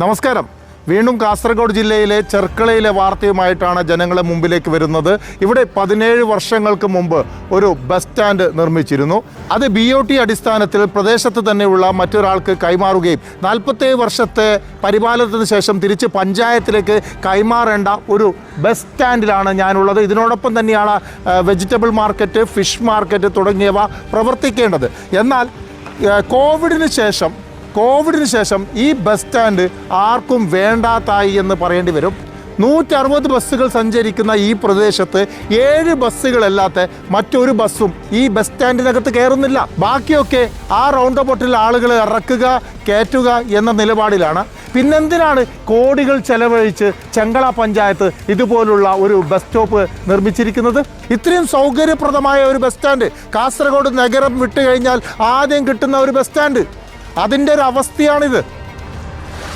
നമസ്കാരം. വീണ്ടും കാസർഗോഡ് ജില്ലയിലെ ചെർക്കളയിലെ വാർത്തയുമായിട്ടാണ് ജനങ്ങളെ മുമ്പിലേക്ക് വരുന്നത്. ഇവിടെ പതിനേഴ് വർഷങ്ങൾക്ക് മുമ്പ് ഒരു ബസ് സ്റ്റാൻഡ് നിർമ്മിച്ചിരുന്നു. അത് ബി ഒ ടി അടിസ്ഥാനത്തിൽ പ്രദേശത്ത് തന്നെയുള്ള മറ്റൊരാൾക്ക് കൈമാറുകയും നാൽപ്പത്തേഴ് വർഷത്തെ പരിപാലനത്തിന് ശേഷം തിരിച്ച് പഞ്ചായത്തിലേക്ക് കൈമാറേണ്ട ഒരു ബസ് സ്റ്റാൻഡിലാണ് ഞാനുള്ളത്. ഇതിനോടൊപ്പം തന്നെയാണ് വെജിറ്റബിൾ മാർക്കറ്റ് ഫിഷ് മാർക്കറ്റ് തുടങ്ങിയവ പ്രവർത്തിക്കേണ്ടത്. എന്നാൽ കോവിഡിന് ശേഷം കോവിഡിന് ശേഷം ഈ ബസ് സ്റ്റാൻഡ് ആർക്കും വേണ്ടാത്തായി എന്ന് പറയേണ്ടി വരും. നൂറ്ററുപത് ബസ്സുകൾ സഞ്ചരിക്കുന്ന ഈ പ്രദേശത്ത് ഏഴ് ബസ്സുകളല്ലാത്ത മറ്റൊരു ബസ്സും ഈ ബസ് സ്റ്റാൻഡിനകത്ത് കയറുന്നില്ല. ബാക്കിയൊക്കെ ആ റൗണ്ട് ബോട്ടിൽ ആളുകൾ ഇറക്കുക കയറ്റുക എന്ന നിലപാടിലാണ്. പിന്നെന്തിനാണ് കോടികൾ ചെലവഴിച്ച് ചെങ്കള പഞ്ചായത്ത് ഇതുപോലുള്ള ഒരു ബസ് സ്റ്റോപ്പ് നിർമ്മിച്ചിരിക്കുന്നത്? ഇത്രയും സൗകര്യപ്രദമായ ഒരു ബസ് സ്റ്റാൻഡ് കാസർഗോഡ് നഗരം വിട്ടു കഴിഞ്ഞാൽ ആദ്യം കിട്ടുന്ന ഒരു ബസ് സ്റ്റാൻഡ്. അതിന്റെ ഒരു അവസ്ഥയാണിത്.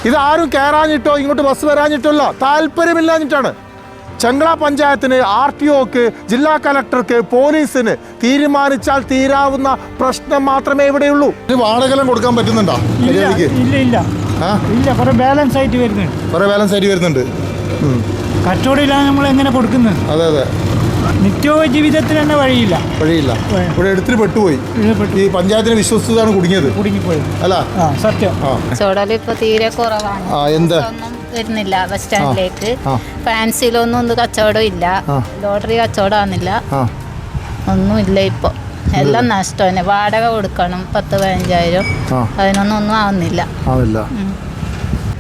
ഇതാരും കയറാഞ്ഞിട്ടോ ഇങ്ങോട്ട് ബസ് വരാഞ്ഞിട്ടല്ല താല്പര്യമില്ലാഞ്ഞിട്ടാണ്. ചെങ്കള പഞ്ചായത്തിന് ആർ ടി ഒക്ക് ജില്ലാ കലക്ടർക്ക് പോലീസിന് തീരുമാനിച്ചാൽ തീരാവുന്ന പ്രശ്നം മാത്രമേ ഇവിടെയുള്ളൂ. ഇത് വാടകലം കൊടുക്കാൻ പറ്റുന്നുണ്ടോ? ഇല്ല ഇല്ല ഇല്ല. ആ? ഇല്ല കുറെ ബാലൻസ് ആയിട്ട് വരുന്നുണ്ട്. കുറെ ബാലൻസ് ആയിട്ട് വരുന്നുണ്ട്. ഉം. കച്ചവടമില്ലാതെ നമ്മൾ എങ്ങനെ കൊടുക്കുന്നത്? അതെ അതെ. നിത്യോപജീവിതത്തിന് തന്നെ വഴിയില്ല. വഴിയില്ല. ഇവിടെ എടുത്തിട്ട് പെട്ടുപോയി. ഈ പഞ്ചായത്തിനെ വിശ്വസിച്ചതാണ് കുടുങ്ങിയത്. കുടുങ്ങിപ്പോയത് അല്ല? സത്യം. കച്ചവടം ഇപ്പൊ തീരെ കുറവാണ്. ആ എന്ത്? ഒന്നും വരുന്നില്ല ബസ് സ്റ്റാൻഡിലേക്ക്. ആ. ഫാൻസിയിലൊന്നും ഒന്നും കച്ചവടം ഇല്ല. ലോട്ടറി കച്ചവടമാകുന്നില്ല ഒന്നും ഒന്നുമില്ല ഇപ്പൊ. എല്ലാം നഷ്ടം. തന്നെ വാടക കൊടുക്കണം. പത്ത് പതിനഞ്ചായിരം. അതിനൊന്നും ഒന്നും ആവുന്നില്ല. ആവില്ല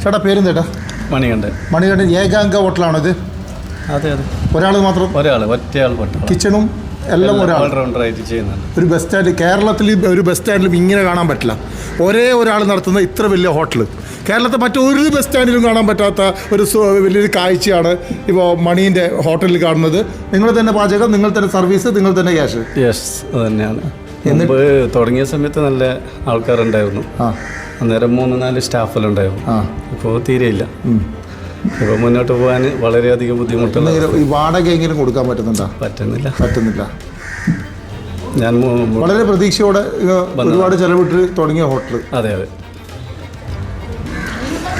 ചേട്ടാ പേരെന്തേട്ടാ മണികണ്ഠൻ. മണികണ്ഠൻ ഏകാംഗ ഹോട്ടലാണോ ഇത്? അതെ അതെ. ഒരാൾ മാത്രം? ഒരാൾ ഒറ്റയാൾ കിച്ചണും എല്ലാം ഒരാൾ ഓൾറൗണ്ടറായിട്ട് ചെയ്യുന്നുണ്ട്. ഒരു ബസ് സ്റ്റാൻഡ് കേരളത്തിൽ ഒരു ബസ് സ്റ്റാൻഡിലും ഇങ്ങനെ കാണാൻ പറ്റില്ല. ഒരേ ഒരാൾ നടത്തുന്ന ഇത്ര വലിയ ഹോട്ടൽ കേരളത്തെ മറ്റൊരു ബസ് സ്റ്റാൻഡിലും കാണാൻ പറ്റാത്ത ഒരു വലിയൊരു കാഴ്ചയാണ് ഇപ്പോൾ മണീന്റെ ഹോട്ടലിൽ കാണുന്നത്. നിങ്ങൾ തന്നെ പാചകം നിങ്ങൾ തന്നെ സർവീസ് നിങ്ങൾ തന്നെ ക്യാഷ് യെസ് അത് തന്നെയാണ്. മുമ്പ് തുടങ്ങിയ സമയത്ത് നല്ല ആൾക്കാരുണ്ടായിരുന്നു. ആ. അന്നേരം മൂന്ന് നാല് സ്റ്റാഫെല്ലാം ആ. ഇപ്പോൾ തീരെയില്ല ഇപ്പോൾ മുന്നോട്ട് പോകാൻ വളരെയധികം ബുദ്ധിമുട്ടുള്ള എന്തെങ്കിലും ഈ വാടക എങ്കിലും കൊടുക്കാൻ പറ്റുന്നുണ്ടോ? പറ്റുന്നില്ല. പറ്റുന്നില്ല. ഞാൻ മു- മു- വളരെ പ്രതീക്ഷയോടെ ഇത് ഒരുപാട് ചെലവിട്ട് തുടങ്ങിയ ഹോട്ടൽ. അതെ അതെ.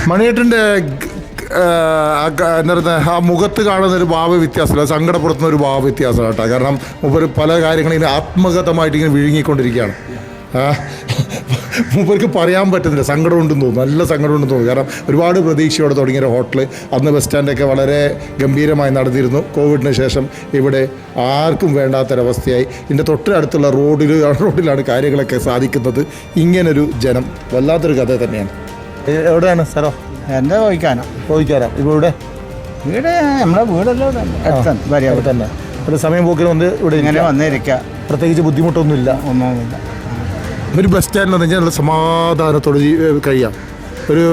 മണിയേട്ടന്റെ എന്താ ആ മുഖത്ത് കാണുന്ന ഒരു ഭാവ വ്യത്യാസമില്ല. സങ്കടപ്പെടുത്തുന്ന ഒരു ഭാവ വ്യത്യാസം കേട്ടോ. കാരണം മൂപ്പർ പല കാര്യങ്ങളും ഇങ്ങനെ ആത്മഗതമായിട്ട് ഇങ്ങനെ വിഴുങ്ങിക്കൊണ്ടിരിക്കുകയാണ്. ആ, മൂപ്പർക്ക് പറയാൻ പറ്റുന്നില്ല. സങ്കടം ഉണ്ടെന്ന് തോന്നുന്നു. നല്ല സങ്കടം ഉണ്ടെന്ന് തോന്നുന്നു. കാരണം ഒരുപാട് പ്രതീക്ഷയോടെ തുടങ്ങിയ ഒരു ഹോട്ടൽ അന്ന് ബസ് സ്റ്റാൻഡൊക്കെ വളരെ ഗംഭീരമായി നടന്നിരുന്നു കോവിഡിന് ശേഷം ഇവിടെ ആർക്കും വേണ്ടാത്തൊരവസ്ഥയായി. ഇതിന്റെ തൊട്ടടുത്തുള്ള റോഡിൽ റോഡിലാണ് കാര്യങ്ങളൊക്കെ സാധിക്കുന്നത്. ഇങ്ങനൊരു ജനം. വല്ലാത്തൊരു കഥ തന്നെയാണ്. എവിടെയാണ് സ്ഥലം? എന്റെ ചോദിക്കാനോ ചോദിക്കാനോ ഇപ്പോൾ ഇവിടെ? വീട് നമ്മുടെ വീടല്ലോ വരെ അവിടെ തന്നെ. ഒരു സമയം പോക്കിന് വന്ന് ഇവിടെ ഇങ്ങനെ. വന്നിരിക്കുക പ്രത്യേകിച്ച് ബുദ്ധിമുട്ടൊന്നുമില്ല. ഒന്നുമില്ല. ഒരു ബസ് സ്റ്റാൻഡ് എന്ന് പറഞ്ഞാൽ നല്ല സമാധാനത്തോടെ കഴിയാം. ഒരു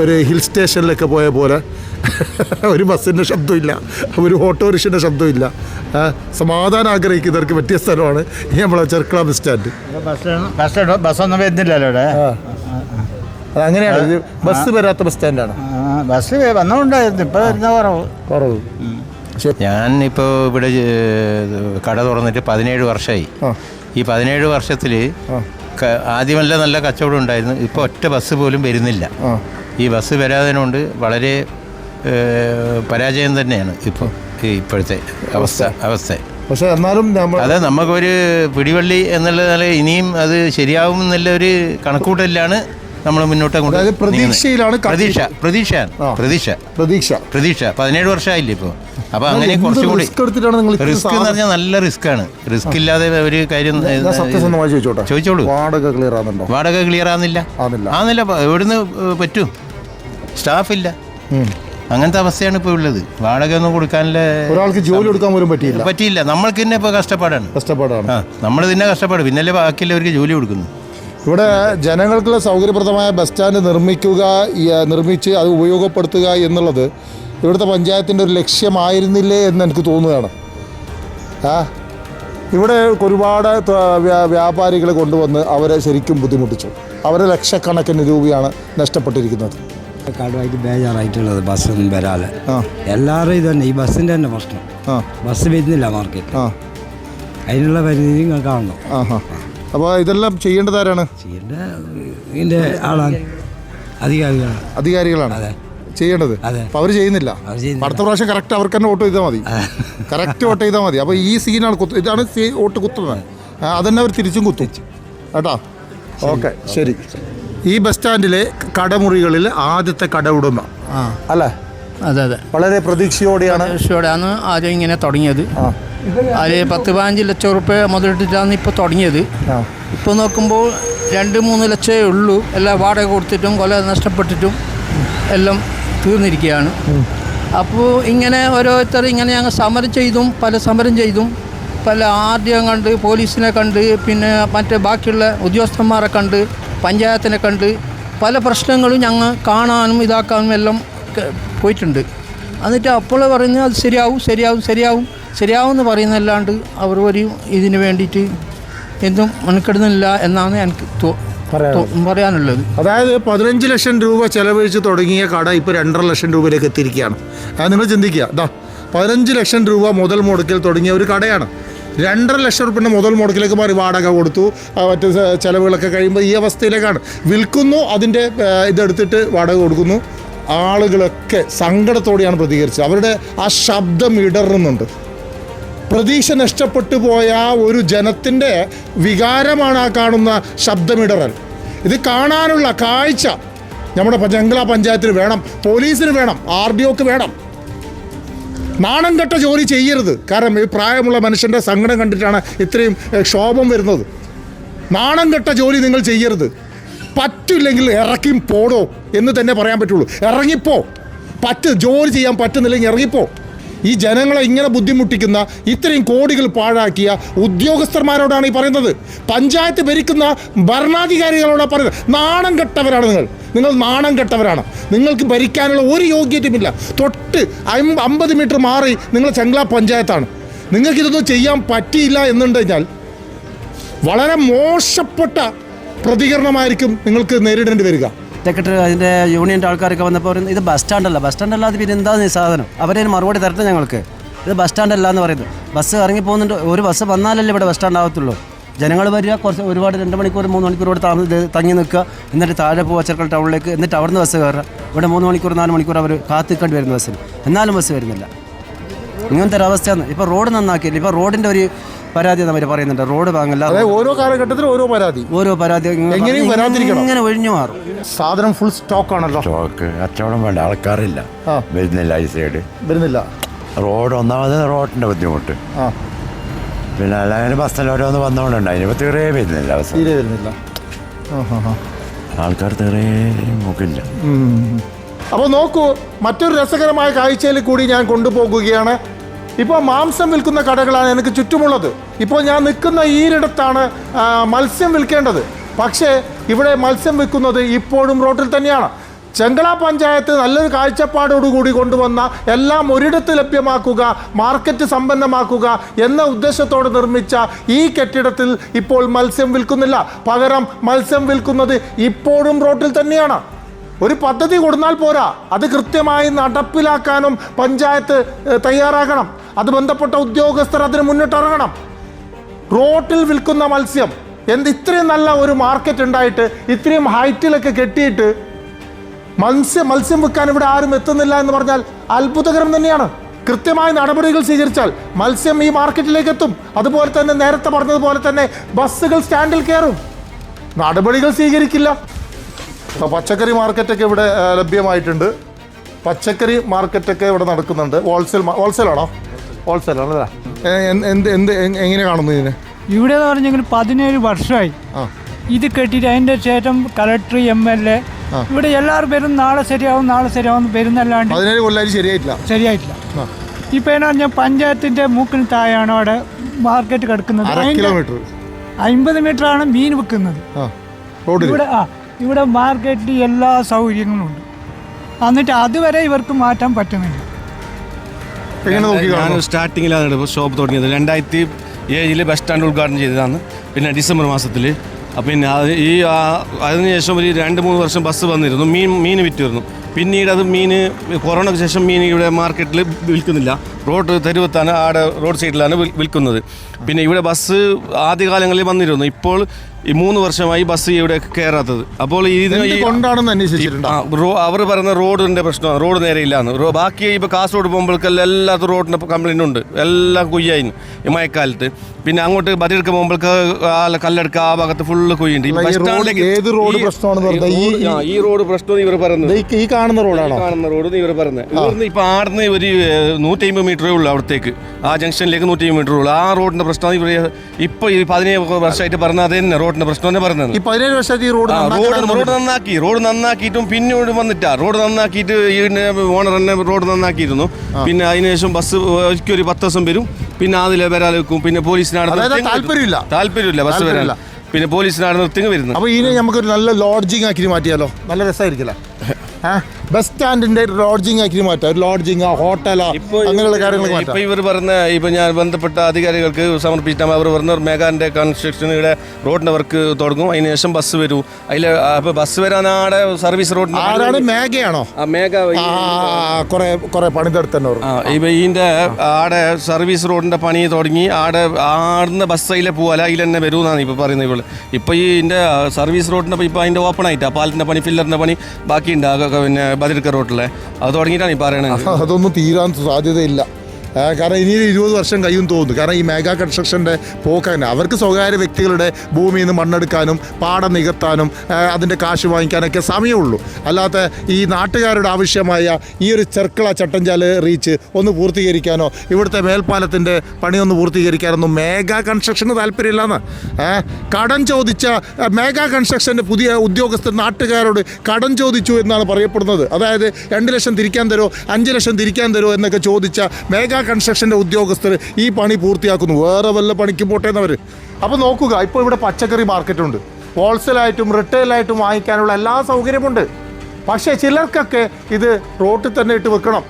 ഒരു ഹിൽ സ്റ്റേഷനിലൊക്കെ പോയ പോലെ ഒരു ബസ്സിന്റെ ശബ്ദമില്ല. ഒരു ഓട്ടോറിക്ഷന്റെ ശബ്ദമില്ല. സമാധാനം ആഗ്രഹിക്കുന്നവർക്ക് പറ്റിയ സ്ഥലമാണ് ഈ നമ്മളെ Cherkala bus stand bus bus ബസ്സൊന്നും വരുന്നില്ലല്ലോ ഇവിടെ. അത് അങ്ങനെയാണ്. ബസ് വരാത്ത ബസ് സ്റ്റാൻഡാണ് ബസ് വന്നുകൊണ്ടായിരുന്നു. ഇപ്പോൾ വരുന്ന കുറവ്. കുറവ്. ഇപ്പോൾ ഇവിടെ കട തുറന്നിട്ട് പതിനേഴ് വർഷമായി ഈ പതിനേഴ് വർഷത്തിൽ ആദ്യമല്ല നല്ല കച്ചവടം ഉണ്ടായിരുന്നു. ഇപ്പോൾ ഒറ്റ ബസ് പോലും വരുന്നില്ല. ഈ ബസ് വരാതിനുകൊണ്ട് വളരെ പരാജയം തന്നെയാണ് ഇപ്പോൾ ഇപ്പോഴത്തെ അവസ്ഥ അവസ്ഥ. പക്ഷെ എന്നാലും അതെ അത് നമുക്കൊരു പിടിവള്ളി എന്നുള്ള നില ഇനിയും അത് ശരിയാവും എന്നുള്ള ഒരു കണക്കൂട്ടലിലാണ് നമ്മൾ മുന്നോട്ട് അതായത്. പ്രതീക്ഷയിലാണ് പ്രതീക്ഷ പ്രതീക്ഷ. പ്രതീക്ഷ. പ്രതീക്ഷ. പ്രതീക്ഷ. പതിനേഴ് വർഷമായില്ലേ ഇപ്പോൾ അപ്പൊ അങ്ങനെ കുറച്ചുകൂടി കുറച്ചും കൂടി റിസ്ക് എന്ന് പറഞ്ഞാൽ നല്ല റിസ്ക് ആണ്. റിസ്ക് ഇല്ലാതെ ഒരു കാര്യം ചോദിച്ചോട്ടെ? ചോദിച്ചോളൂ. വാടക ക്ലിയർ ആകുന്നുണ്ടോ? വാടക ക്ലിയർ ആകുന്നില്ല ആകുന്നില്ല. എവിടുന്ന് പറ്റൂ? സ്റ്റാഫില്ല. അങ്ങനത്തെ അവസ്ഥയാണ് ഇപ്പോൾ ഉള്ളത്. വാടക ഒന്നും കൊടുക്കാനില്ല ഒരാൾക്ക് ജോലി കൊടുക്കാൻ പോലും പറ്റിയില്ല. പറ്റിയില്ല. നമ്മൾക്ക് തന്നെ ഇപ്പോൾ കഷ്ടപ്പാടാണ്. കഷ്ടപ്പാടാണ്. നമ്മൾ തന്നെ കഷ്ടപ്പാട്. പിന്നല്ലേ ബാക്കിയുള്ളവർക്ക് ജോലി കൊടുക്കുന്നു. ഇവിടെ ജനങ്ങൾക്കുള്ള സൗകര്യപ്രദമായ ബസ് സ്റ്റാൻഡ് നിർമ്മിക്കുക നിർമ്മിച്ച് അത് ഉപയോഗപ്പെടുത്തുക എന്നുള്ളത് ഇവിടുത്തെ പഞ്ചായത്തിന്റെ ഒരു ലക്ഷ്യമായിരുന്നില്ലേ എന്ന് എനിക്ക് തോന്നുകയാണ്. ആ ഇവിടെ ഒരുപാട് വ്യാപാരികൾ വ്യാപാരികളെ കൊണ്ടുവന്ന് അവരെ ശരിക്കും ബുദ്ധിമുട്ടിച്ചു. അവരെ ലക്ഷക്കണക്കിന് രൂപയാണ് നഷ്ടപ്പെട്ടിരിക്കുന്നത്. കടുവായിട്ട് ബേജാറായിട്ടുള്ളത് ബസ്സൊന്നും വരാതെ. എല്ലാവരും തന്നെ ഈ ബസ്സിന്റെ തന്നെ പ്രശ്നം. ബസ് വരുന്നില്ല മാർക്കറ്റ് അതിനുള്ള പരിധി നിങ്ങൾ കാണണം. അപ്പോൾ ഇതെല്ലാം ചെയ്യേണ്ടത് ആരാണ് ചെയ്യേണ്ട ഇതിന്റെ ആളാണ്. അധികാരികളാണ്. അധികാരികളാണ്. ചെയ്യേണ്ടത്. അതെ. അപ്പൊ അവർ ചെയ്യുന്നില്ല. അവർ ചെയ്യുന്നില്ല. അടുത്ത പ്രാവശ്യം കറക്റ്റ് അവർക്ക് തന്നെ വോട്ട് ചെയ്താൽ മതി. കറക്റ്റ് വോട്ട് ചെയ്താൽ മതി. അപ്പോൾ ഈ സീനാണ് കുത്ത് ഇതാണ് വോട്ട് കുത്തുന്നത്. അതന്നെ അവർ തിരിച്ചും കുത്തും. കേട്ടോ? ഓക്കെ ശരി. ഈ ബസ് സ്റ്റാൻഡിലെ കടമുറികളിൽ ആദ്യത്തെ കട ഉടമ അല്ലേ? അതെ അതെ. വളരെ പ്രതീക്ഷയോടെയാണ്. ഷോടാണ് ആദ്യം ഇങ്ങനെ തുടങ്ങിയത്. ആ അതിൽ പത്ത് പതിനഞ്ച് ലക്ഷം റുപ്യ മുതലിട്ടിട്ടാണ് ഇപ്പോൾ തുടങ്ങിയത്. ഇപ്പോൾ നോക്കുമ്പോൾ രണ്ട് മൂന്ന് ലക്ഷമേ ഉള്ളൂ. എല്ലാം വാടക കൊടുത്തിട്ടും കൊല നഷ്ടപ്പെട്ടിട്ടും എല്ലാം തീർന്നിരിക്കുകയാണ്. അപ്പോൾ ഇങ്ങനെ ഓരോരുത്തർ ഇങ്ങനെ ഞങ്ങൾ സമരം ചെയ്തും പല സമരം ചെയ്തും പല ആർ ഡി എം കണ്ട് പോലീസിനെ കണ്ട് പിന്നെ മറ്റേ ബാക്കിയുള്ള ഉദ്യോഗസ്ഥന്മാരെ കണ്ട് പഞ്ചായത്തിനെ കണ്ട് പല പ്രശ്നങ്ങളും ഞങ്ങൾ കാണാനും ഇതാക്കാനും എല്ലാം പോയിട്ടുണ്ട്. എന്നിട്ട് അപ്പോൾ പറഞ്ഞാൽ അത് ശരിയാവും ശരിയാവും ശരിയാവും. ശരിയാവും പറയുന്നല്ലാണ്ട് പറയുന്നതല്ലാണ്ട് അവർ ഒരു ഇതിന് വേണ്ടിയിട്ട്. എന്തും മെനക്കെടുന്നില്ല എന്നാണ് എനിക്ക് പറയാനുള്ളത്. അതായത് പതിനഞ്ച് ലക്ഷം രൂപ ചെലവഴിച്ച് തുടങ്ങിയ കട ഇപ്പോൾ രണ്ടര ലക്ഷം രൂപയിലേക്ക് എത്തിയിരിക്കുകയാണ്. അത് നിങ്ങൾ ചിന്തിക്കുക. ദാ പതിനഞ്ച് ലക്ഷം രൂപ മുതൽ മുടക്കിൽ തുടങ്ങിയ ഒരു കടയാണ്. രണ്ടര ലക്ഷം റുപ്യന്റെ മുതൽ മുടക്കിലേക്ക് മാറി വാടക കൊടുത്തു. മറ്റ് ചിലവുകളൊക്കെ കഴിയുമ്പോൾ ഈ അവസ്ഥയിലേക്കാണ്. വിൽക്കുന്നു അതിന്റെ ഇതെടുത്തിട്ട് വാടക കൊടുക്കുന്നു. ആളുകളൊക്കെ സങ്കടത്തോടെയാണ് പ്രതികരിച്ചത്. അവരുടെ ആ ശബ്ദം ഇടറുന്നുണ്ട്. പ്രതീക്ഷ നഷ്ടപ്പെട്ടു പോയ ഒരു ജനത്തിന്റെ വികാരമാണ് ആ കാണുന്ന ശബ്ദമിടറൽ. ഇത് കാണാനുള്ള കാഴ്ച നമ്മുടെ ജംഗ്ല പഞ്ചായത്തിന് വേണം പോലീസിന് വേണം ആർ ഡി ഒക്ക് വേണം. നാണം കെട്ട ജോലി ചെയ്യരുത്. കാരണം ഈ പ്രായമുള്ള മനുഷ്യന്റെ സങ്കടം കണ്ടിട്ടാണ് ഇത്രയും ക്ഷോഭം വരുന്നത്. നാണം കെട്ട ജോലി നിങ്ങൾ ചെയ്യരുത്. പറ്റില്ലെങ്കിൽ ഇറക്കി പോടോ എന്ന് തന്നെ പറയാൻ പറ്റുള്ളൂ. ഇറങ്ങിപ്പോ. പറ്റ് ജോലി ചെയ്യാൻ പറ്റുന്നില്ലെങ്കിൽ ഇറങ്ങിപ്പോ. ഈ ജനങ്ങളെ ഇങ്ങനെ ബുദ്ധിമുട്ടിക്കുന്ന ഇത്രയും കോടികൾ പാഴാക്കിയ ഉദ്യോഗസ്ഥന്മാരോടാണ് ഈ പറയുന്നത്. പഞ്ചായത്ത് ഭരിക്കുന്ന ഭരണാധികാരികളോടാണ് പറയുന്നത്. നാണം കെട്ടവരാണ് നിങ്ങൾ. നിങ്ങൾ നാണം കെട്ടവരാണ്. നിങ്ങൾക്ക് ഭരിക്കാനുള്ള ഒരു യോഗ്യതയുമില്ല. തൊട്ട് അമ്പ- അമ്പത് മീറ്റർ മാറി നിങ്ങൾ ചെങ്കള പഞ്ചായത്താണ്. നിങ്ങൾക്കിതൊന്നും ചെയ്യാൻ പറ്റിയില്ല എന്നുണ്ട് വളരെ മോശപ്പെട്ട പ്രതികരണമായിരിക്കും നിങ്ങൾക്ക് നേരിടേണ്ടി വരിക. സെക്രട്ടറി അതിന്റെ യൂണിയന്റെ ആൾക്കാരൊക്കെ വന്നപ്പോൾ പറയുന്നത് ഇത് ബസ് സ്റ്റാൻഡല്ല ബസ് സ്റ്റാൻഡ് അല്ലാതെ പിന്നെ എന്താ ഈ സാധനം? അവരതിന് മറുപടി തരട്ടെ ഞങ്ങൾക്ക്. ഇത് ബസ് സ്റ്റാൻഡ് അല്ല എന്ന് പറയുന്നത് ബസ് ഇറങ്ങി പോകുന്നുണ്ട്. ഒരു ബസ് വന്നാലല്ലേ ഇവിടെ ബസ് സ്റ്റാൻഡ് ആകത്തുള്ളൂ ജനങ്ങൾ വരിക കുറച്ച് ഒരുപാട് രണ്ട് മണിക്കൂർ മൂന്ന് മണിക്കൂർ ഇവിടെ താമസ തങ്ങി നിൽക്കുക. എന്നിട്ട് താഴെ പോകുക ചെറുക്കൽ ടൗണിലേക്ക് എന്നിട്ട് അവിടുന്ന് ബസ് കയറുക. ഇവിടെ മൂന്ന് മണിക്കൂർ നാല് മണിക്കൂർ അവർ കാത്തിക്കേണ്ടി വരുന്ന ബസ്സിന് എന്നാലും ബസ് വരുന്നില്ല. ഇങ്ങനത്തെ ഒരു അവസ്ഥയാണ്. ഇപ്പോൾ റോഡ് നന്നാക്കിയില്ല. ഇപ്പോൾ റോഡിന്റെ ഒരു പരാതി അവർ പറയുന്നുണ്ട്. റോഡ് വാങ്ങില്ല അതായത് ഓരോ കാലഘട്ടത്തിലും ഓരോ പരാതി. ഓരോ പരാതി ഇങ്ങനെ എങ്ങനെയും വരാതിരിക്കണം. ഇങ്ങനെ ഒഴിഞ്ഞു മാറും. സാധനം ഫുൾ സ്റ്റോക്ക് ആണല്ലോ. സ്റ്റോക്ക് കച്ചവടം വേണ്ട ആൾക്കാരില്ല. വരുന്നില്ല ഈ സൈഡ് വരുന്നില്ല. റോഡ് ഒന്നാമത് റോഡിന്റെ ബുദ്ധിമുട്ട്. പിന്നെ അല്ലാതെ ബസ്സിൽ ഓരോന്ന് വന്നുകൊണ്ടുണ്ട് അതിനിപ്പോൾ തീരെ വരുന്നില്ല തീരെ വരുന്നില്ല. ആൾക്കാർ തീരെ നോക്കില്ല. അപ്പോൾ നോക്കൂ മറ്റൊരു രസകരമായ കാഴ്ചയിൽ കൂടി ഞാൻ കൊണ്ടുപോകുകയാണ്. ഇപ്പോൾ മാംസം വിൽക്കുന്ന കടകളാണ് എനിക്ക് ചുറ്റുമുള്ളത്. ഇപ്പോൾ ഞാൻ നിൽക്കുന്ന ഈരിടത്താണ് മത്സ്യം വിൽക്കേണ്ടത്. പക്ഷേ ഇവിടെ മത്സ്യം വിൽക്കുന്നത് ഇപ്പോഴും റോട്ടിൽ തന്നെയാണ്. ചെങ്കള പഞ്ചായത്ത് നല്ലൊരു കാഴ്ചപ്പാടോടുകൂടി കൊണ്ടുവന്ന എല്ലാം ഒരിടത്ത് ലഭ്യമാക്കുക മാർക്കറ്റ് സമ്പന്നമാക്കുക എന്ന ഉദ്ദേശത്തോടെ നിർമ്മിച്ച ഈ കെട്ടിടത്തിൽ ഇപ്പോൾ മത്സ്യം വിൽക്കുന്നില്ല. പകരം മത്സ്യം വിൽക്കുന്നത് ഇപ്പോഴും റോട്ടിൽ തന്നെയാണ്. ഒരു പദ്ധതി കൊടുന്നാൽ പോരാ. അത് കൃത്യമായി നടപ്പിലാക്കാനും പഞ്ചായത്ത് തയ്യാറാകണം. അത് ബന്ധപ്പെട്ട ഉദ്യോഗസ്ഥർ അതിന് മുന്നിട്ടിറങ്ങണം. റോട്ടിൽ വിൽക്കുന്ന മത്സ്യം എന്ത് ഇത്രയും നല്ല ഒരു മാർക്കറ്റ് ഉണ്ടായിട്ട് ഇത്രയും ഹൈറ്റിലൊക്കെ കെട്ടിയിട്ട് മത്സ്യം മത്സ്യം വിൽക്കാൻ ഇവിടെ ആരും എത്തുന്നില്ല എന്ന് പറഞ്ഞാൽ അത്ഭുതകരം തന്നെയാണ്. കൃത്യമായ നടപടികൾ സ്വീകരിച്ചാൽ മത്സ്യം ഈ മാർക്കറ്റിലേക്ക് എത്തും. അതുപോലെ തന്നെ നേരത്തെ പറഞ്ഞതുപോലെ തന്നെ ബസ്സുകൾ സ്റ്റാൻഡിൽ കയറും. നടപടികൾ സ്വീകരിക്കില്ല. പച്ചക്കറി മാർക്കറ്റൊക്കെ ഇവിടെ ലഭ്യമായിട്ടുണ്ട്. പച്ചക്കറി മാർക്കറ്റൊക്കെ ഇവിടെ നടക്കുന്നുണ്ട്. ഹോൾസെയിൽ ആണോ? ഹോൾസെയിൽ ആണല്ലേ എന്ത് എന്ത് എങ്ങനെ കാണുന്നു ഇതിനെ? ഇവിടെ എന്ന് പറഞ്ഞെങ്കിൽ പതിനേഴ് വർഷമായി ഇത് കെട്ടിയിട്ട് അതിന്റെ ശേഷം കളക്ടർ എം എൽ എ ഇവിടെ എല്ലാവരും വരും നാളെ ശരിയാവും നാളെ ശരിയാവും വരുന്നല്ലാണ്ട് പതിനേഴ് കൊല്ലായി ശരിയായിട്ടില്ല. ശരിയായിട്ടില്ല. ഇപ്പൊ എന്നാ പറഞ്ഞാൽ പഞ്ചായത്തിന്റെ മൂക്കിന് താഴെയാണ് അവിടെ മാർക്കറ്റ് കിടക്കുന്നത്. അമ്പത് മീറ്റർ ആണ് മീൻ വിൽക്കുന്നത്. ആ. റോഡിൽ ഇവിടെ ആ ഇവിടെ മാർക്കറ്റിൽ എല്ലാ സൗകര്യങ്ങളും ഉണ്ട്. എന്നിട്ട് അതുവരെ ഇവർക്ക് മാറ്റാൻ പറ്റുന്നില്ല. എങ്ങനെ നോക്കി ഞാൻ സ്റ്റാർട്ടിങ്ങിലാണ് ഷോപ്പ് തുടങ്ങിയത്. രണ്ടായിരത്തി ഏഴിൽ ബസ് സ്റ്റാൻഡ് ഉദ്ഘാടനം ചെയ്തതാണ്. പിന്നെ ഡിസംബർ മാസത്തിൽ പിന്നെ അത് ഈ അതിനുശേഷം ഒരു രണ്ട് മൂന്ന് വർഷം ബസ് വന്നിരുന്നു. മീൻ മീൻ വിറ്റിരുന്നു പിന്നീട് അത് മീൻ കൊറോണയ്ക്ക് ശേഷം മീൻ ഇവിടെ മാർക്കറ്റിൽ വിൽക്കുന്നില്ല. റോഡ് തെരുവത്താണ് ആടെ റോഡ് സൈഡിലാണ് വിൽക്കുന്നത്. പിന്നെ ഇവിടെ ബസ് ആദ്യകാലങ്ങളിൽ വന്നിരുന്നു. ഇപ്പോൾ ഈ മൂന്ന് വർഷമായി ബസ് ഇവിടെ കയറാത്തത് അപ്പോൾ അന്വേഷിച്ചിട്ടുണ്ടോ? അവർ പറയുന്ന റോഡിന്റെ പ്രശ്നമാണ്. റോഡ് നേരെ ഇല്ലാന്ന് റോ ബാക്കി ഇപ്പോൾ കാസർഗോഡ് പോകുമ്പോഴേക്കെല്ലാം എല്ലാത്ത റോഡിന്റെ കംപ്ലൈന്റ് ഉണ്ട്. എല്ലാം കുയ്യായിരുന്നു ഈ മഴക്കാലത്ത്. പിന്നെ അങ്ങോട്ട് ബദിയെടുക്ക പോകുമ്പോഴേക്ക് കല്ലെടുക്ക ആ ഭാഗത്ത് ഫുള്ള് കുയ്യുണ്ട് ഈ അല്ല, റോഡ് ഏത് റോഡ് ഈ- പ്രശ്നമാണെന്ന് റോഡ് പ്രശ്നം ഇവർ പറയുന്നത്. ഈ കാണുന്ന റോഡാണ്? കാണുന്ന റോഡ് ഇവർ പറയുന്നത്. ഇവിടുന്ന് ഇപ്പൊ ആടുന്ന ഒരു നൂറ്റി അമ്പത് മീറ്ററേ ഉള്ളൂ അവിടത്തേക്ക്. ആ ജംഗ്ഷനിലേക്ക് നൂറ്റി മീറ്റർ ഉള്ളൂ. ആ റോഡിന്റെ പ്രശ്നം ഇപ്പൊ ഈ പതിനേഴ് വർഷമായിട്ട് പറഞ്ഞ അത് തന്നെ റോഡിന്റെ പ്രശ്നം തന്നെ പറഞ്ഞത്. ഈ പതിനേഴ് വർഷമായിട്ട് ഈ റോഡ് റോഡ് റോഡ് നന്നാക്കി. റോഡ് നന്നാക്കിയിട്ടും പിന്നെ വന്നിട്ടാ. റോഡ് നന്നാക്കിയിട്ട് ഈ ഓണർ തന്നെ റോഡ് നന്നാക്കിയിരുന്നു. പിന്നെ അതിനുശേഷം ബസ് ഒരിക്കലും ഒരു പത്ത് ദിവസം വരും. പിന്നെ അതിലെ വരാൻ വെക്കും പിന്നെ പോലീസിനാണ് താല്പര്യമില്ല. താല്പര്യമില്ല ബസ് വരാൻ. പിന്നെ പോലീസിനാണ് നിർത്തി വരുന്നത്. അപ്പൊ ഇതിനെ നമുക്കൊരു നല്ല ലോഡ്ജിങ് ആക്കി മാറ്റിയാലോ? നല്ല രസമായിരിക്കില്ല ബസ് സ്റ്റാൻഡിന്റെ ലോഡ്ജിംഗ് ആക്കി മാറ്റാം. ഒരു ലോഡ്ജിങ് ഹോട്ടലാ അങ്ങനെയുള്ള കാര്യങ്ങൾ ഇപ്പൊ ഇവർ പറഞ്ഞ ഇപ്പൊ ഞാൻ ബന്ധപ്പെട്ട അധികാരികൾക്ക് സമർപ്പിച്ചിട്ട് അവർ പറഞ്ഞ മേഘാന്റെ കൺസ്ട്രക്ഷൻ ഇവിടെ റോഡിന്റെ വർക്ക് തുടങ്ങും. അതിന് ശേഷം ബസ് വരൂ. അതിൽ അപ്പൊ ബസ് വരാനാടെ സർവീസ് റോഡ് ആരാണ് മേഘയാണോ? മേഘ കുറെ കുറെ പണി തന്നെ ആ ഇപ്പൊ ഇതിന്റെ ആടെ സർവീസ് റോഡിന്റെ പണി തുടങ്ങി ആടെ ആടുന്ന ബസ് അതിലെ പോവാല അതിൽ തന്നെ വരൂ എന്നാണ് ഇപ്പൊ പറയുന്നത് ഇവൾ. ഇപ്പൊ ഈ ഇതിന്റെ സർവീസ് റോഡിന്റെ ഇപ്പൊ അതിന്റെ ഓപ്പൺ ആയിട്ടാ പാലത്തിന്റെ പണി ഫില്ലറിന്റെ പണി ബാക്കിയുണ്ട്. പിന്നെ ബദിരിക്ക റോട്ടിലെ. അത് തുടങ്ങിയിട്ടാണ് ഈ പറയണത്. അതൊന്നും തീരാൻ സാധ്യതയില്ല. കാരണം ഇനി ഇരുപത് വർഷം കഴിയും തോന്നുന്നു. കാരണം ഈ മെഗാ കൺസ്ട്രക്ഷന്റെ പോക്കാൻ അവർക്ക് സ്വകാര്യ വ്യക്തികളുടെ ഭൂമിയിൽ നിന്ന് മണ്ണെടുക്കാനും പാടം നികത്താനും അതിന്റെ കാശ് വാങ്ങിക്കാനൊക്കെ സമയമുള്ളൂ. അല്ലാത്ത ഈ നാട്ടുകാരുടെ ആവശ്യമായ ഈ ഒരു ചെർക്കള ചട്ടഞ്ചാൽ റീച്ച് ഒന്ന് പൂർത്തീകരിക്കാനോ ഇവിടുത്തെ മേൽപ്പാലത്തിന്റെ പണിയൊന്ന് പൂർത്തീകരിക്കാനൊന്നും മെഗാ കൺസ്ട്രക്ഷന് താല്പര്യമില്ലെന്ന്. കടം ചോദിച്ച മേഗാ മെഗാ കൺസ്ട്രക്ഷന്റെ പുതിയ ഉദ്യോഗസ്ഥ നാട്ടുകാരോട് കടം ചോദിച്ചു എന്നാണ് പറയപ്പെടുന്നത്. അതായത് രണ്ട് ലക്ഷം തിരിക്കാൻ തരുമോ അഞ്ച് ലക്ഷം തിരിക്കാൻ തരുമോ എന്നൊക്കെ ചോദിച്ച മെഗാ കൺസ്ട്രക്ഷന്റെ ഉദ്യോഗസ്ഥർ ഈ പണി പൂർത്തിയാക്കുന്നു. വേറെ വല്ല പണിക്ക് പോട്ടെ എന്നവർ അപ്പോൾ നോക്കുക ഇപ്പോൾ ഇവിടെ പച്ചക്കറി മാർക്കറ്റുണ്ട്. ഹോൾസെയിലായിട്ടും റിട്ടെയിലായിട്ടും വാങ്ങിക്കാനുള്ള എല്ലാ സൗകര്യമുണ്ട്. പക്ഷേ ചിലർക്കൊക്കെ ഇത് റോട്ടിൽ തന്നെ ഇട്ട് വെക്കണം.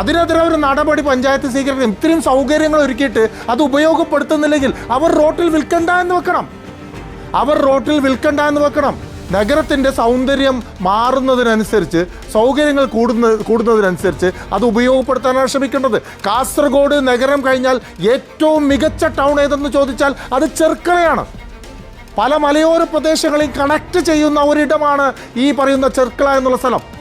അതിനെതിരെ ഒരു നടപടി പഞ്ചായത്ത് സ്വീകരിക്കണം. ഇത്രയും സൗകര്യങ്ങൾ ഒരുക്കിയിട്ട് അത് ഉപയോഗപ്പെടുത്തുന്നില്ലെങ്കിൽ അവർ റോട്ടിൽ വിൽക്കണ്ട എന്ന് വെക്കണം. അവർ റോട്ടിൽ വിൽക്കണ്ട എന്ന് വെക്കണം. നഗരത്തിന്റെ സൗന്ദര്യം മാറുന്നതിനനുസരിച്ച് സൗകര്യങ്ങൾ കൂടുന്ന കൂടുന്നതിനനുസരിച്ച് അത് ഉപയോഗപ്പെടുത്താനാണ് ശ്രമിക്കേണ്ടത്. കാസർഗോഡ് നഗരം കഴിഞ്ഞാൽ ഏറ്റവും മികച്ച ടൗൺ ഏതെന്ന് ചോദിച്ചാൽ അത് ചെർക്കളയാണ് പല മലയോര പ്രദേശങ്ങളെയും കണക്ട് ചെയ്യുന്ന ഒരിടമാണ് ഈ പറയുന്ന ചെർക്കള എന്നുള്ള സ്ഥലം.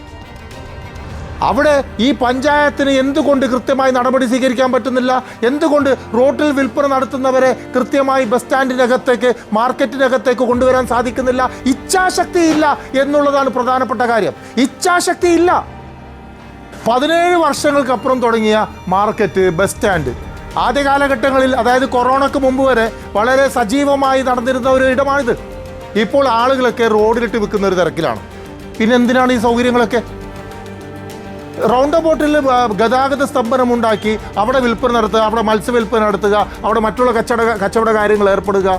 അവിടെ ഈ പഞ്ചായത്തിന് എന്തുകൊണ്ട് കൃത്യമായി നടപടി സ്വീകരിക്കാൻ പറ്റുന്നില്ല? എന്തുകൊണ്ട് റോട്ടിൽ വിൽപ്പന നടത്തുന്നവരെ കൃത്യമായി ബസ് സ്റ്റാൻഡിനകത്തേക്ക് മാർക്കറ്റിനകത്തേക്ക് കൊണ്ടുവരാൻ സാധിക്കുന്നില്ല? ഇച്ഛാശക്തി ഇല്ല എന്നുള്ളതാണ് പ്രധാനപ്പെട്ട കാര്യം. ഇച്ഛാശക്തി ഇല്ല പതിനേഴ് വർഷങ്ങൾക്കപ്പുറം തുടങ്ങിയ മാർക്കറ്റ് ബസ് സ്റ്റാൻഡ്. ആദ്യ കാലഘട്ടങ്ങളിൽ അതായത് കൊറോണക്ക് മുമ്പ് വരെ വളരെ സജീവമായി നടന്നിരുന്ന ഒരു ഇടമാണിത്. ഇപ്പോൾ ആളുകളൊക്കെ റോഡിലിട്ട് വിൽക്കുന്ന ഒരു തിരക്കിലാണ്. പിന്നെ എന്തിനാണ് ഈ സൗകര്യങ്ങളൊക്കെ? റൗണ്ട് ബോട്ടിൽ ഗതാഗത സ്തംഭനം ഉണ്ടാക്കി അവിടെ വിൽപ്പന നടത്തുക അവിടെ മത്സ്യവിൽപ്പന നടത്തുക അവിടെ മറ്റുള്ള കച്ചവട കച്ചവട കാര്യങ്ങൾ ഏർപ്പെടുക.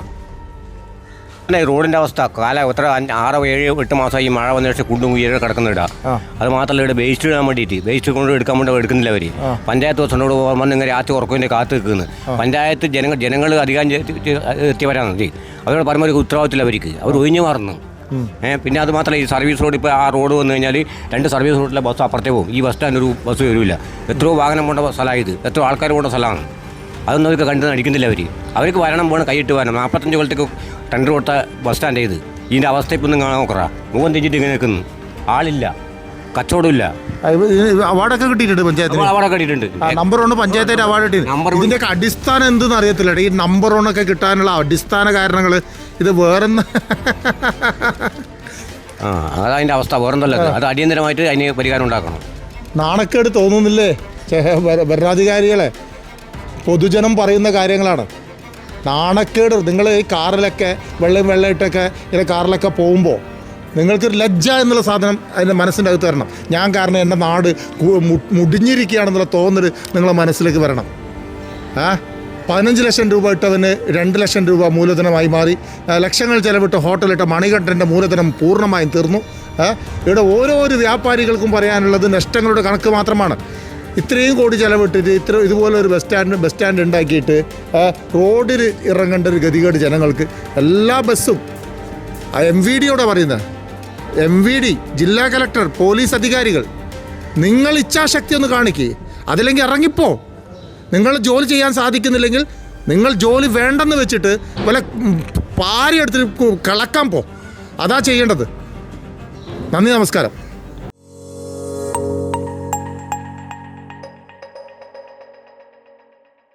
അല്ല ഈ റോഡിന്റെ അവസ്ഥ കാല എത്ര ആറോ ഏഴോ എട്ട് മാസമായി ഈ മഴ വന്ന ശേഷം കുണ്ടും കുയ്യൊക്കെ കിടക്കുന്നിട അത് മാത്രമല്ല ഇവിടെ വേസ്റ്റ് ഇടാൻ വേണ്ടിയിട്ട്. വേസ്റ്റ് കൊണ്ട് എടുക്കാൻ വേണ്ടി എടുക്കുന്നില്ല അവർ പഞ്ചായത്ത് ദിവസങ്ങളോട് വന്ന് ഇങ്ങനെ രാത്രി ഉറക്കത്തിന്റെ കാത്ത് നിൽക്കുന്നു. പഞ്ചായത്ത് ജനങ്ങൾ ജനങ്ങൾ അധികം എത്തിയവരാണ് മതി അവരോട് ഒരു ഉത്തരവാദിത്തമില്ല അവർക്ക്. അവർ ഒഴിഞ്ഞു മാറുന്നു. പിന്നെ അത് മാത്രമല്ല ഈ സർവീസ് റോഡ് ഇപ്പോൾ ആ റോഡ് വന്നു കഴിഞ്ഞാൽ രണ്ട് സർവീസ് റോഡിലെ ബസ് അപ്പുറത്തേ പോകും. ഈ ബസ് സ്റ്റാൻഡ് ഒരു ബസ് വരില്ല എത്രയോ വാഹനം കൊണ്ട സ്ഥലമായത് ഇത്. എത്രയോ ആൾക്കാർ കൊണ്ട സ്ഥലമാണ്. അതൊന്നും അവർക്ക് കണ്ടു നടിക്കുന്നില്ല അവർ അവർക്ക് വരണം പോകണം കൈയിട്ട് വരണം. നാൽപ്പത്തഞ്ച് കൊല്ലത്തേക്ക് ടെൻഡർ കൊടുത്ത ബസ് സ്റ്റാൻഡ് ചെയ്ത് ഇതിന്റെ അവസ്ഥ ഇപ്പം കാണാൻ നോക്കറ. മൂവൻ തെഞ്ചിട്ട് ഇങ്ങനെ നിൽക്കുന്നു ആളില്ല. കച്ചവടമില്ല. അവാർഡൊക്കെ കിട്ടിയിട്ടുണ്ട് പഞ്ചായത്തിന്. അവാർഡ് കണ്ടിട്ടുണ്ട് ആ, നമ്പർ ഒന്ന് പഞ്ചായത്തിന്റെ അവാർഡ് കിട്ടി. നമ്പർ ഒന്ന്. ഇതിന്റെയൊക്കെ അടിസ്ഥാനം എന്തെന്ന് അറിയത്തില്ല ഈ നമ്പർ ഒന്നൊക്കെ കിട്ടാനുള്ള അടിസ്ഥാന കാരണങ്ങൾ ഇത് വേറെന്ന്. ആ അതതിന്റെ അവസ്ഥ വേറെന്തല്ല അത് അടിയന്തരമായിട്ട് അതിന് പരിഹാരം ഉണ്ടാക്കണം. നാണക്കേട് തോന്നുന്നില്ലേ? ചെ- ഭര- ഭരണാധികാരികളെ പൊതുജനം പറയുന്ന കാര്യങ്ങളാണ്. നാണക്കേട് നിങ്ങൾ ഈ കാറിലൊക്കെ വെള്ളം വെള്ളയിട്ടൊക്കെ ഇങ്ങനെ കാറിലൊക്കെ പോകുമ്പോൾ നിങ്ങൾക്ക് ലജ്ജ എന്നുള്ള സാധനം അതിന്റെ മനസ്സിന്റെ അകത്ത് വരണം. ഞാൻ കാരണം എന്റെ നാട് മുടിഞ്ഞിരിക്കുകയാണെന്നുള്ള തോന്നൽ നിങ്ങളെ മനസ്സിലേക്ക് വരണം. ആ പതിനഞ്ച് ലക്ഷം രൂപ ഇട്ടവന് രണ്ട് ലക്ഷം രൂപ മൂലധനമായി മാറി. ലക്ഷങ്ങൾ ചെലവിട്ട് ഹോട്ടലിട്ട മണികണ്ഠന്റെ മൂലധനം പൂർണമായും തീർന്നു. ഇവിടെ ഓരോരോ വ്യാപാരികൾക്കും പറയാനുള്ളത് നഷ്ടങ്ങളുടെ കണക്ക് മാത്രമാണ്. ഇത്രയും കോടി ചെലവിട്ടിട്ട് ഇത്ര ഇതുപോലെ ഒരു ബസ് സ്റ്റാൻഡ് ബസ് സ്റ്റാൻഡ് ഉണ്ടാക്കിയിട്ട് റോഡിൽ ഇറങ്ങേണ്ട ഒരു ഗതികേട് ജനങ്ങൾക്ക്. എല്ലാ ബസ്സും എം വി ഡിയോടെ പറയുന്നത് എം വി ഡി ജില്ലാ കലക്ടർ പോലീസ് അധികാരികൾ. നിങ്ങൾ ഇച്ഛാശക്തി ഒന്ന് കാണിക്കേ. അതില്ലെങ്കിൽ ഇറങ്ങിപ്പോ. നിങ്ങൾ ജോലി ചെയ്യാൻ സാധിക്കുന്നില്ലെങ്കിൽ നിങ്ങൾ ജോലി വേണ്ടെന്ന് വെച്ചിട്ട് വല്ല പാരി എടുത്തിട്ട് കളക്കാൻ പോ. അതാ ചെയ്യേണ്ടത്. നന്ദി നമസ്കാരം.